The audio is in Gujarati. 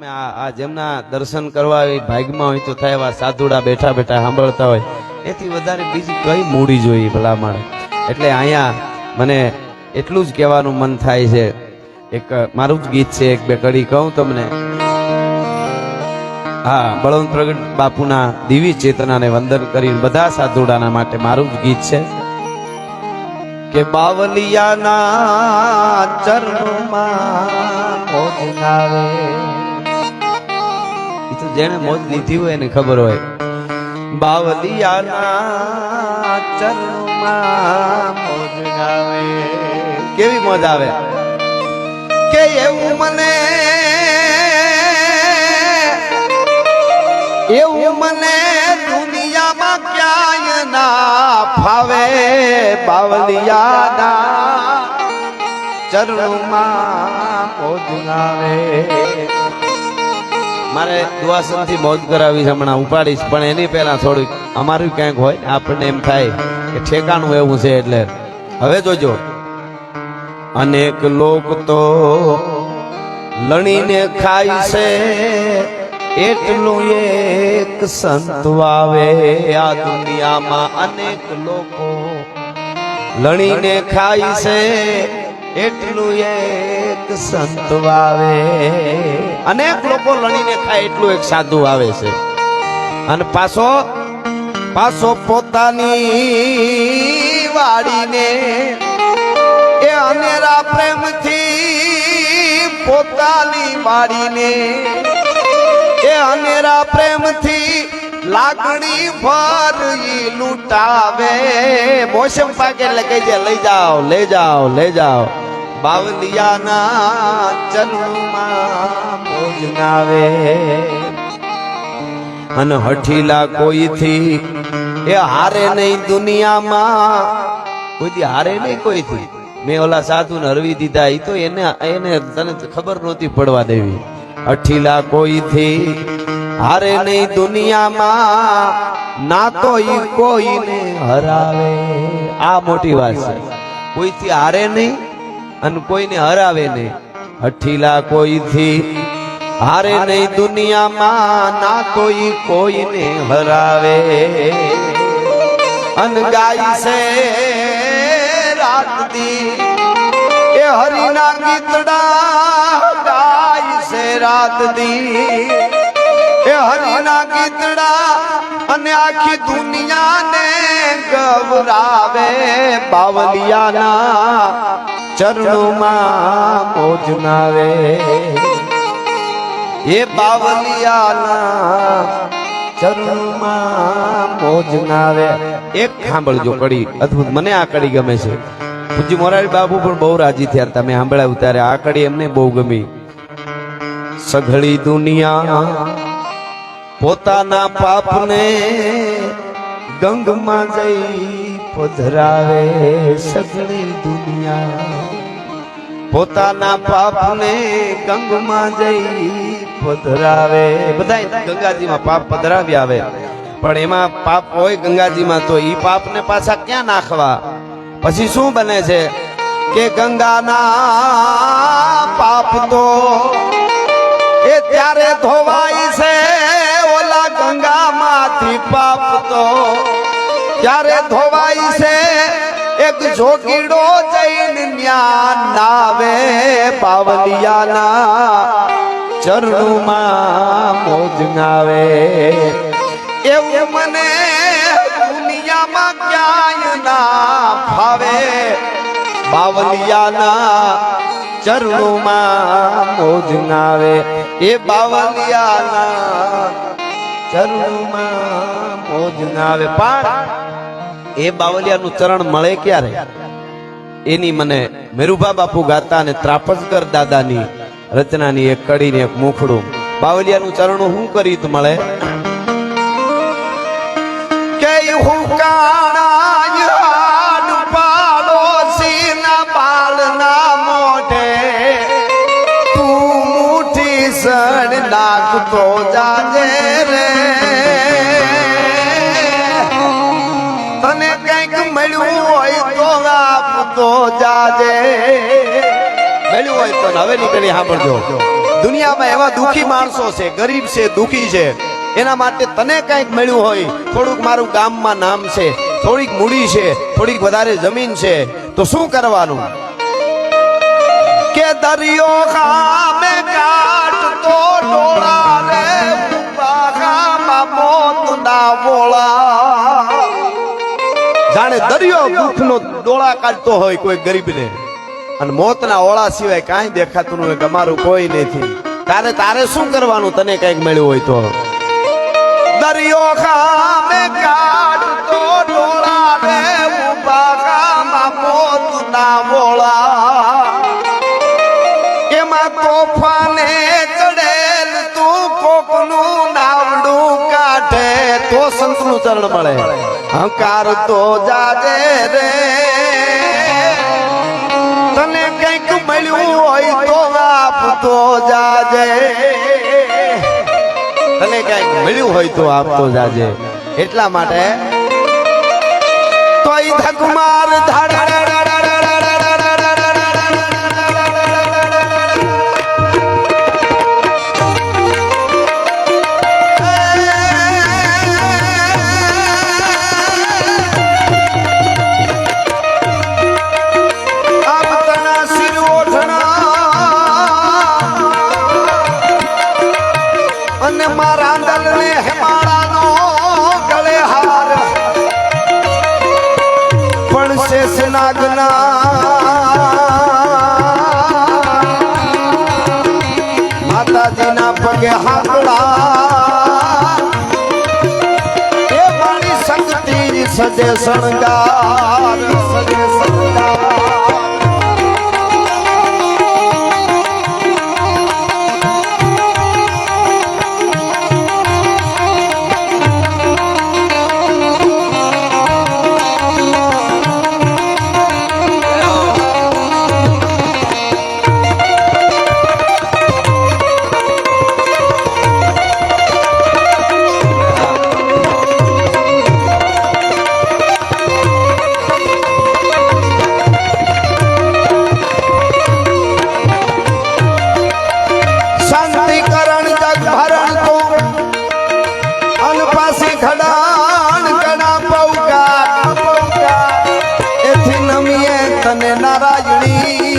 તમે આ જેમના દર્શન કરવા હોય ભાગમાં હોય તો થાય, એવા સાધુડા બેઠા બેઠા સાંભળતા હોય. એથી વધારે બીજી કઈ મૂડી જોઈએ ભલામણ. એટલે અહીંયા મને એટલું જ કહેવાનું મન થાય છે. એક મારું જ ગીત છે, એક બે કડી કહું તમને. હા, બળવંત પ્રગટ બાપુના દિવી ચેતનાને વંદન કરીને બધા સાધુડાના માટે મારું જ ગીત છે. કે બાવલિયાના ચરણમાં મોજ નાવે ઈ તો જેને મોજ લીધી હોય એને ખબર હોય. બાવલિયાના ચરણમાં કેવી મોજ આવે? કે એવું મને એવું મને દુનિયામાં ક્યાંય ના ફાવે. બાવલિયાના ચરણમાં મોજ નાવે મારે દુઆસનથી મોજ કરાવી છે હમણાં ઉપાડીશ, પણ એની પહેલા થોડીક અમારું ક્યાંક હોય, આપણને એમ થાય કે ઠેકાણું એવું છે એટલે. હવે જોજો. અનેક લોક તો લણીને ખાય છે, એટલું એક સંત વાવે આ દુનિયામાં અનેક લોકો લણીને ખાય છે એટલું એક સંત વાવે. અનેક લોકો લણીને ખાય એટલું એક સાધુ આવે છે. અને પાછો પાછો પોતાની વાડીને એ અનેરા પ્રેમથી પોતાની વાડીને એ અનેરા પ્રેમથી ભર ઈ લૂંટાવે. મોસમ પાકે એટલે કહી દે, લઈ જાઓ લઈ જાઓ લઈ જાઓ. બાવલિયાના ચરણમાં મોજ નાવે અને હઠીલા કોઈથી? એ હારે નહીં દુનિયામાં. કોઈથી હારે નહીં કોઈથી? મેં ઓલા સાધુને હરવી દીધા એ તો એને એને તને ખબર નહોતી પડવા દેવી. અઠીલા કોઈથી? હારે નહીં દુનિયામાં ના તો ઈ કોઈને હરાવે. આ મોટી વાત છે. કોઈથી હારે નહીં અને કોઈને હરાવે નહીં. હઠીલા કોઈથી હારે નહીં દુનિયામાં ના તો ઈ કોઈને હરાવે. અન ગાય છે રાત દી એ હરિના ગીતડા ગાય છે રાત દી એ હરિના ગીતડા અને આખી દુનિયાને ગવરાવે બાવલિયાના ચરણોમાં મોજ એ બાવલિયાના ચરણોમાં મોજનાવે એક સાંભળજો કડી, અદ્ભુત. મને આ કડી ગમે છે. પૂજ્ય મોરારી બાબુ પણ બહુ રાજી થયા તમે સાંભળ્યા ત્યારે આ કડી એમને બહુ ગમી. સઘળી દુનિયા પોતાના પાપને ગંગમાં જઈ પધરાવે સગળી દુનિયા. પોતાના પાપને ગંગમાં જઈ પધરાવે. બધા ગંગાજીમાં પાપ પધરાવી આવે. પણ એમાં પાપ હોય ગંગાજીમાં તો એ પાપને પાછા ક્યાં નાખવા? પછી શું બને છે? કે ગંગાના પાપ તો એ ત્યારે ધોવાય છે. ત્યારે ધોવાય છે. એક જોગીડો જૈન જ્ઞાન નાવે પાવલિયાના ચરણમાં મોજ નાવે એવું મને દુનિયામાં ક્યાંય ના ફાવે. બાવલિયાના ચરણોમાં મોજ નાવે એ બાવલિયાના ચરણોમાં મોજ એ બાવલિયાનું ચરણ મળે ક્યારે? એની મને મેરુભા બાપુ ગાતા અને ત્રાપસગર દાદાની રચનાની એક કડી ને એક મુખડું. બાવલિયાનું ચરણ શું કરી મળે? કે હું નાખતો જાજે. દુનિયામાં એવા દુખી માણસો છે, ગરીબ છે, દુખી છે. એના માટે તને કંઈક મળ્યું હોય, થોડુંક મારું ગામમાં નામ છે, થોડીક મૂડી છે, થોડીક વધારે જમીન છે, તો શું કરવાનું? કે દરિયો ખામે કાઢતો ડોળા રે ખામાં મોતના બોળા દરિયો દુઃખનો ડોળા કાઢતો હોય કોઈ ગરીબને. અને મોતના ઓળા સિવાય કાંઈ દેખાતું ન હોય અમારું કોઈ નથી. તારે તારે શું કરવાનું? તને કંઈક મળ્યું હોય તો. દરિયો ખામે કાઢતો સંતનું ચરણ મળે. હંકાર તો જાજે રે. તને કંઈક મળ્યું હોય તો આપતો જાજે તને કંઈક મળ્યું હોય તો આપતો જાજે એટલા માટે તોય ધકમાર શેષ નાગના. માતાજીના પગે હાકડા. એ મારી શક્તિ સજે શણગાર સજે પૌકા